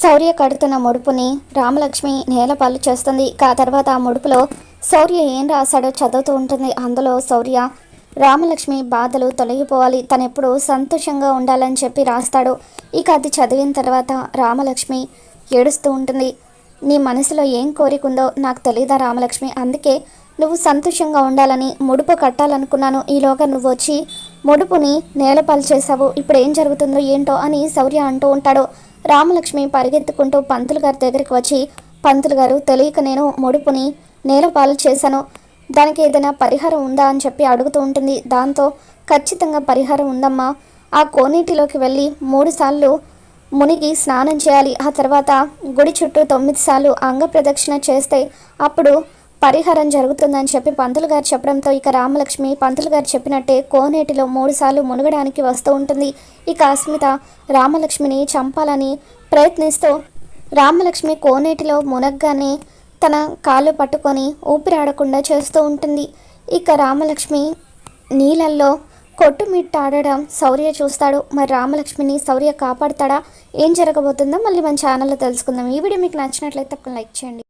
శౌర్య కడుతున్న ముడుపుని రామలక్ష్మి నేలపాలు చేస్తుంది. ఆ తర్వాత ఆ ముడుపులో శౌర్య ఏం రాశాడో చదువుతూ ఉంటుంది. అందులో శౌర్య రామలక్ష్మి బాధలు తొలగిపోవాలి. తను ఎప్పుడు సంతోషంగా ఉండాలని చెప్పి రాస్తాడు. ఇక అది చదివిన తర్వాత రామలక్ష్మి ఏడుస్తూ ఉంటుంది. నీ మనసులో ఏం కోరికుందో నాకు తెలియదా రామలక్ష్మి. అందుకే నువ్వు సంతోషంగా ఉండాలని ముడుపు కట్టాలనుకున్నాను. ఈలోగా నువ్వు వచ్చి ముడుపుని నేలపాలు చేసావు ఇప్పుడు ఏం జరుగుతుందో ఏంటో అని శౌర్య అంటూ ఉంటాడు. రామలక్ష్మి పరిగెత్తుకుంటూ పంతులు గారి దగ్గరికి వచ్చి పంతులు గారు తెలియక నేను ముడుపుని నేలపాలు చేశాను. దానికి ఏదైనా పరిహారం ఉందా? అని చెప్పి అడుగుతూ ఉంటుంది. దాంతో ఖచ్చితంగా పరిహారం ఉందమ్మా. ఆ కోనేటిలోకి వెళ్ళి మూడుసార్లు మునిగి స్నానం చేయాలి. ఆ తర్వాత గుడి చుట్టూ తొమ్మిది సార్లు అంగ ప్రదక్షిణ చేస్తే అప్పుడు పరిహారం జరుగుతుందని చెప్పి పంతులు గారు చెప్పడంతో ఇక రామలక్ష్మి పంతులు గారు చెప్పినట్టే కోనేటిలో మూడుసార్లు మునగడానికి వస్తూ ఉంటుంది. ఇక అస్మిత రామలక్ష్మిని చంపాలని ప్రయత్నిస్తూ రామలక్ష్మి కోనేటిలో మునగ్గానే తన కాళ్ళు పట్టుకొని ఊపిరాడకుండా చేస్తూ ఉంటుంది. ఇక రామలక్ష్మి నీళ్ళల్లో కొట్టుమిట్టాడడం శౌర్య చూస్తాడు. మరి రామలక్ష్మిని శౌర్య కాపాడుతాడా? ఏం జరగబోతుందో మళ్ళీ మన ఛానల్లో తెలుసుకుందాం. ఈ వీడియో మీకు నచ్చినట్లయితే తప్పకుండా లైక్ చేయండి.